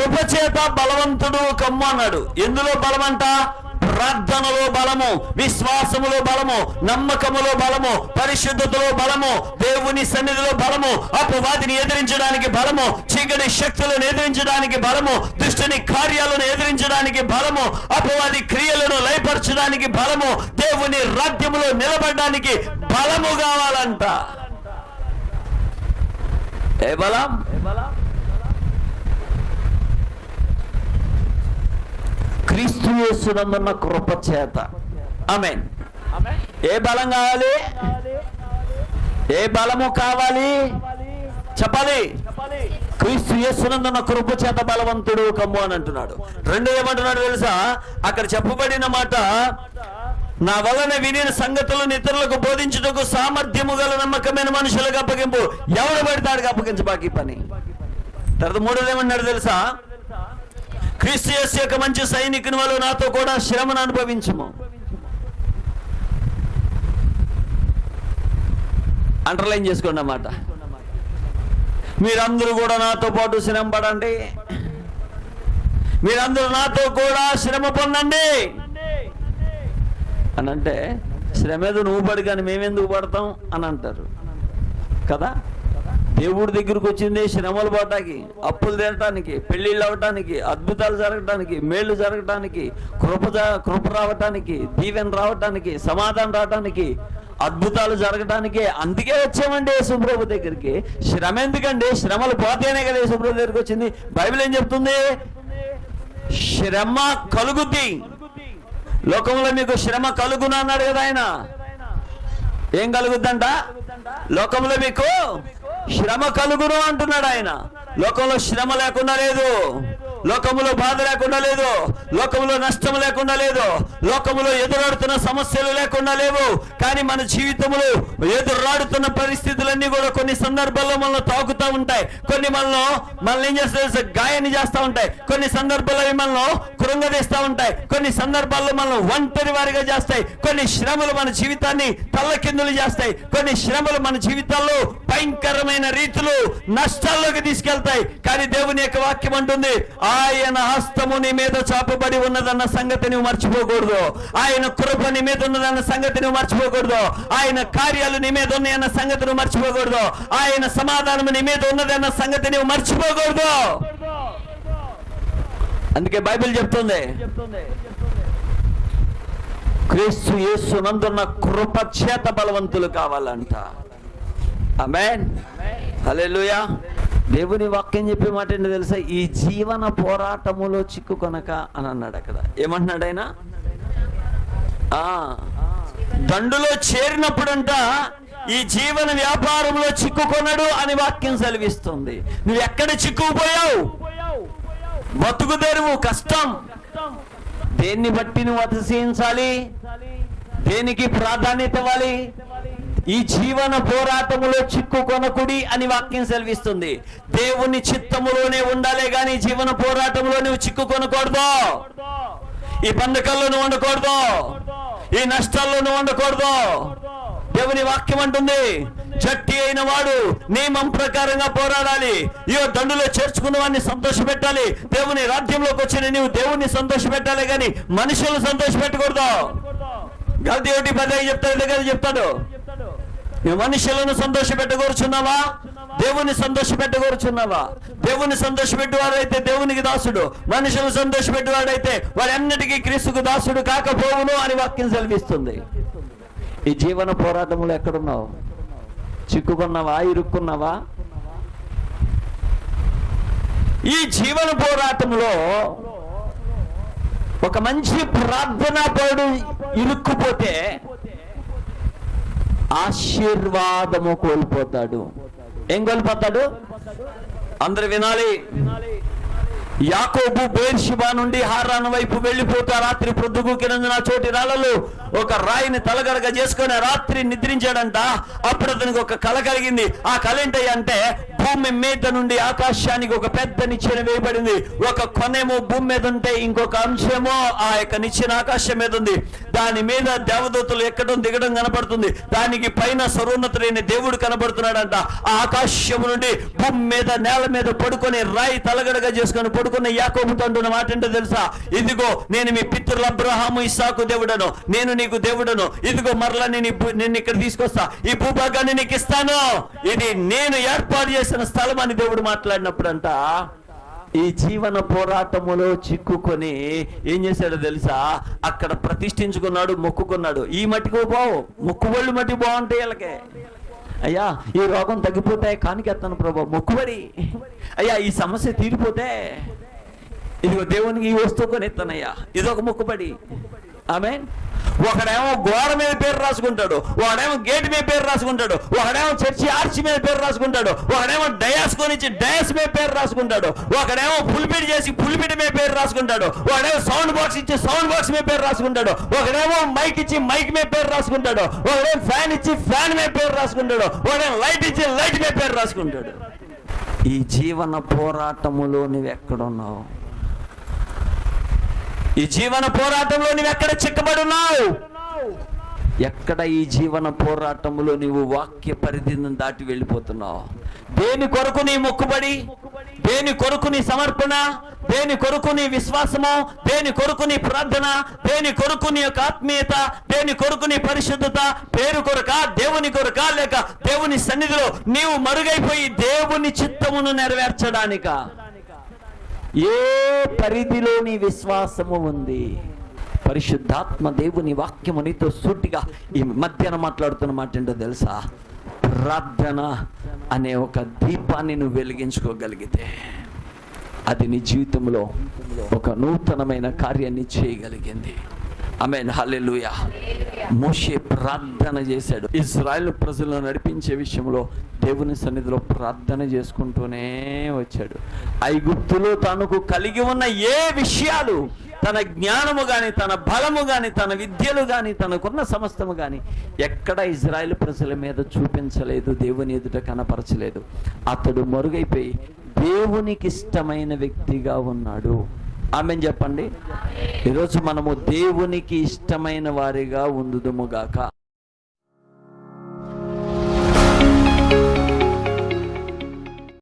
కృపచేత బలవంతుడు కమ్ము అన్నాడు. ఎందులో బలమంట? ప్రార్థనలో బలము విశ్వాసములో బలము నమ్మకములో బలము పరిశుద్ధతలో బలము దేవుని సన్నిధిలో బలము అపవాదిని ఎదిరించడానికి బలము చీకటి శక్తులను ఎదిరించడానికి బలము దుష్టుని కార్యాలను ఎదిరించడానికి బలము అపవాది క్రియలను లయపరచడానికి బలము దేవుని రాజ్యములో నిలబడడానికి బలము కావాలంట. ఏ బలం? క్రీస్తు యేసునందున్న కృప చేత ఆమె ఏ బలం కావాలి? ఏ బలము కావాలి? చెప్పాలి. క్రీస్తు యేసునందున్న కృప చేత బలవంతుడు కమ్ము అని అంటున్నాడు. రెండు ఏమంటున్నాడు తెలుసా? అక్కడ చెప్పబడిన మాట నా వలన వినిన సంగతులను ఇతరులకు బోధించుటకు సామర్థ్యము గల నమ్మకమైన మనుషులకు అప్పగింపు. ఎవడు పెడతాడు అప్పగించబాకి పని. తర్వాత మూడోది ఏమన్నాడు తెలుసా? క్రీస్తు యొక్క మంచి సైనికుని వల్ల నాతో కూడా శ్రమను అనుభవించము. అండర్లైన్ చేసుకోండి అన్నమాట. మీరందరూ కూడా నాతో పాటు శ్రమ పడండి. మీరందరూ నాతో కూడా శ్రమ పొందండి. అని అంటే శ్రమ ఏదో నువ్వు పడి కానీ మేమెందుకు పడతాం? అని అంటారు. కదా? దేవుడి దగ్గరకు వచ్చింది శ్రమలు పడటానికి అప్పులు తీరటానికి పెళ్ళిళ్ళు అవ్వటానికి అద్భుతాలు జరగటానికి మేళ్ళు జరగటానికి కృప జ- కృప రావటానికి దీవెన రావటానికి సమాధానం రావటానికి అద్భుతాలు జరగటానికి అందుకే వచ్చామండి యేసుప్రభు దగ్గరికి. శ్రమ ఎందుకండి? శ్రమలు పోతేనే కదా యేసుప్రభు దగ్గరికి వచ్చింది. బైబిల్ ఏం చెప్తుంది? శ్రమ కలుగుద్ది. లోకంలో మీకు శ్రమ కలుగునా అన్నాడు కదా ఆయన. ఏం కలుగుద్దంట? లోకంలో మీకు శ్రమ కలుగును అంటున్నాడు ఆయన. లోకంలో శ్రమ లేకుండా లేదు. లోకములో బాధ లేకుండా లేదు. లోకములో నష్టం లేకుండా లేదు. లోకములో ఎదురాడుతున్న సమస్యలు లేకుండా లేవు. కానీ మన జీవితంలో ఎదురాడుతున్న పరిస్థితులన్నీ కూడా కొన్ని సందర్భాల్లో మనల్ని తాకుతూ ఉంటాయి. కొన్ని మనలో మనల్ని ఏం చేస్తా గాయాన్ని చేస్తూ ఉంటాయి. కొన్ని సందర్భాల్లో మనల్ని కృంగదీస్తూ ఉంటాయి. కొన్ని సందర్భాల్లో మనం ఒంటరి వారిగా చేస్తాయి. కొన్ని శ్రమలు మన జీవితాన్ని తల్లకిందులు చేస్తాయి. కొన్ని శ్రమలు మన జీవితాల్లో భయంకరమైన రీతిలో నష్టాల్లోకి తీసుకెళ్తాయి. కానీ దేవుని యొక్క వాక్యం అంటుంది ఆయన హస్తము నీ మీద చాపబడి ఉన్నదన్న సంగతి నువ్వు మర్చిపోకూడదు. ఆయన కృప నీ మీద ఉన్నదన్న సంగతి నువ్వు మర్చిపోకూడదు. ఆయన కార్యాలు నీ మీద ఉన్నాయన్న సంగతి నువ్వు మర్చిపోకూడదు. ఆయన సమాధానం నీ మీద ఉన్నదన్న సంగతి నువ్వు మర్చిపోకూడదు. అందుకే బైబిల్ చెప్తుంది. క్రీస్తు యేసు నందున్న కృప చేత బలవంతులు కావాలంట. ఆమేన్. హల్లెలూయా. దేవుని వాక్యం చెప్పే మాట ఏంటో తెలుసా? ఈ జీవన పోరాటములో చిక్కుకొనక అని అన్నాడు అక్కడ. ఏమంటున్నాడు ఆయన? దండులో చేరినప్పుడంట ఈ జీవన వ్యాపారంలో చిక్కుకొనడు అని వాక్యం సెలవిస్తుంది. నువ్వు ఎక్కడ చిక్కుకుపోయావు? బతుకు తెరువు కష్టం. దేన్ని బట్టి నువ్వు అతిశయించాలి? దేనికి ప్రాధాన్యత ఇవ్వాలి? ఈ జీవన పోరాటములో చిక్కుకొనకుడి అని వాక్యం సెలవిస్తుంది. దేవుని చిత్తములోనే ఉండాలే గాని జీవన పోరాటంలో నువ్వు చిక్కుకొనకూడదు ఈ బంధకాల్లో నువ్వు ఉండకూడదు. ఈ నష్టాల్లో నువ్వు ఉండకూడదు. దేవుని వాక్యం అంటుంది. జట్టి అయిన వాడు నియమం ప్రకారంగా పోరాడాలి. ఇయో దండులో చేర్చుకున్న వాడిని సంతోష పెట్టాలి దేవుని రాజ్యంలోకి వచ్చిన నీవు దేవుణ్ణి సంతోష పెట్టాలి కానీ మనుషులు సంతోష పెట్టకూడదు గల్తీ ఒకటి పదవి చెప్తాడు దగ్గర చెప్తాడు. మనుషులను సంతోష పెట్టగోరుచున్నావా దేవుని సంతోష పెట్టగోరుచున్నావా దేవుని సంతోష పెట్టువాడైతే దేవునికి దాసుడు. మనుషులు సంతోష పెట్టువాడైతే వాడన్నిటికీ క్రీస్తుకు దాసుడు కాకపోవును అని వాక్యం సెలవిస్తుంది. ఈ జీవన పోరాటంలో ఎక్కడున్నావు? చిక్కుకున్నావా ఇరుక్కున్నావా? ఈ జీవన పోరాటంలో ఒక మంచి ప్రార్థనా పరుడు ఇరుక్కుపోతే ఆశీర్వాదము కోల్పోతాడు. ఏం కోల్పోతాడు? అందరు వినాలి. యాకోబు బేర్షిబా నుండి హారాను వైపు వెళ్ళిపోతా రాత్రి ప్రొద్దుగుకినందున చోటి రాళ్ళలో ఒక రాయిని తలగడగ చేసుకొని రాత్రి నిద్రించాడంట. అప్పుడు అతనికి ఒక కళ కలిగింది. ఆ కళ ఏంటంటే అంటే భూమి మీద నుండి ఆకాశానికి ఒక పెద్ద నిచ్చెన వేయబడింది. ఒక కొనేమో భూమి మీద ఉంటే ఇంకొక అంశమో ఆ యొక్క నిచ్చెన ఆకాశం మీద ఉంది. దాని మీద దేవదూతలు ఎక్కడం దిగడం కనబడుతుంది దానికి పైన సర్వోన్నతుడైన దేవుడు కనబడుతున్నాడంట. ఆ ఆకాశం నుండి భూమి మీద నేల మీద పడుకొని రాయి తలగడగా చేసుకొని పడుకున్న యాకోబుతో అంటున్న మాట ఏంటో తెలుసా? ఇదిగో నేను మీ పితృల అబ్రహాము ఇస్సాకు దేవుడను. నేను నీకు దేవుడను. ఇదిగో మరలా నేను నిన్ను ఇక్కడ తీసుకొస్తా. ఈ భూభాగాన్ని నీకు ఇస్తాను. ఇది నేను ఏర్పాటు చేసి చేసిన స్థలం అని దేవుడు మాట్లాడినప్పుడంట ఈ జీవన పోరాటములో చిక్కుకొని ఏం చేశాడో తెలుసా? అక్కడ ప్రతిష్ఠించుకున్నాడు మొక్కుకున్నాడు. ఈ మట్టికి బావు. మొక్కుబళ్ళు మట్టి బాగుంటాయి వీళ్ళకే. అయ్యా ఈ రోగం తగ్గిపోతే కానికెత్తాను ప్రభా మొక్కుబడి. అయ్యా ఈ సమస్య తీరిపోతే ఇదిగో దేవునికి ఈ వస్తువు కొనిస్తానయ్యా ఇదొక మొక్కుబడి. ఆమె ఒకడేమో గోడ మీద పేరు రాసుకుంటాడు ఒకడేమో గేట్ మీద పేరు రాసుకుంటాడు ఒకడేమో చర్చి ఆర్చి మీద పేరు రాసుకుంటాడు ఒకడేమో డయాస్ కొనిచ్చి డయాస్ మీద పేరు రాసుకుంటాడు ఒకడేమో పులిపిడి చేసి పులిపిడి మీద పేరు రాసుకుంటాడు ఒకడేమో సౌండ్ బాక్స్ ఇచ్చి సౌండ్ బాక్స్ మీద పేరు రాసుకుంటాడు ఒకడేమో మైక్ ఇచ్చి మైక్ మీద పేరు రాసుకుంటాడు ఒకడేమో ఫ్యాన్ ఇచ్చి ఫ్యాన్ మీద పేరు రాసుకుంటాడు ఒకడేమో లైట్ ఇచ్చి లైట్ మీద పేరు రాసుకుంటాడు. ఈ జీవన పోరాటములో నువ్వు ఎక్కడున్నావు ఈ జీవన పోరాటంలో నువ్వు ఎక్కడ చిక్కబడి ఉన్నావు ఎక్కడ ఈ జీవన పోరాటంలో నీవు వాక్య పరిధిని దాటి వెళ్ళిపోతున్నావు? దేని కొరకు నీ మొక్కుబడి? దేని కొరకు నీ సమర్పణ? దేని కొరకు నీ విశ్వాసము? దేని కొరకు నీ ప్రార్థన? దేని కొరకు నీ యొక్క ఆత్మీయత? దేని కొరకు నీ పరిశుద్ధత? పేరు కొరక దేవుని కొరక లేక దేవుని సన్నిధిలో నీవు మరుగైపోయి దేవుని చిత్తమును నెరవేర్చడానికా. ఏ పరిధిలోని విశ్వాసము ఉంది? పరిశుద్ధాత్మ దేవుని వాక్యము నీతో సూటిగా ఈ మధ్యన మాట్లాడుతున్న మాట ఏంటో తెలుసా? ప్రార్థన అనే ఒక దీపాన్ని నువ్వు వెలిగించుకోగలిగితే అది నీ జీవితంలో ఒక నూతనమైన కార్యాన్ని చేయగలిగింది. ఆమె హలెలుయ మోషే ప్రార్థన చేశాడు. ఇజ్రాయెల్ ప్రజలను నడిపించే విషయంలో దేవుని సన్నిధిలో ప్రార్థన చేసుకుంటూనే వచ్చాడు. ఐగుప్తులో తనకు కలిగి ఉన్న ఏ విషయాలు తన జ్ఞానము కానీ తన బలము కానీ తన విద్యలు కానీ తనకున్న సమస్తము కానీ ఎక్కడ ఇజ్రాయెల్ ప్రజల మీద చూపించలేదు దేవుని ఎదుట కనపరచలేదు. అతడు మరుగైపోయి దేవునికి ఇష్టమైన వ్యక్తిగా ఉన్నాడు. ఆమె చెప్పండి? ఈరోజు మనము దేవునికి ఇష్టమైన వారిగా ఉందుదుముగాక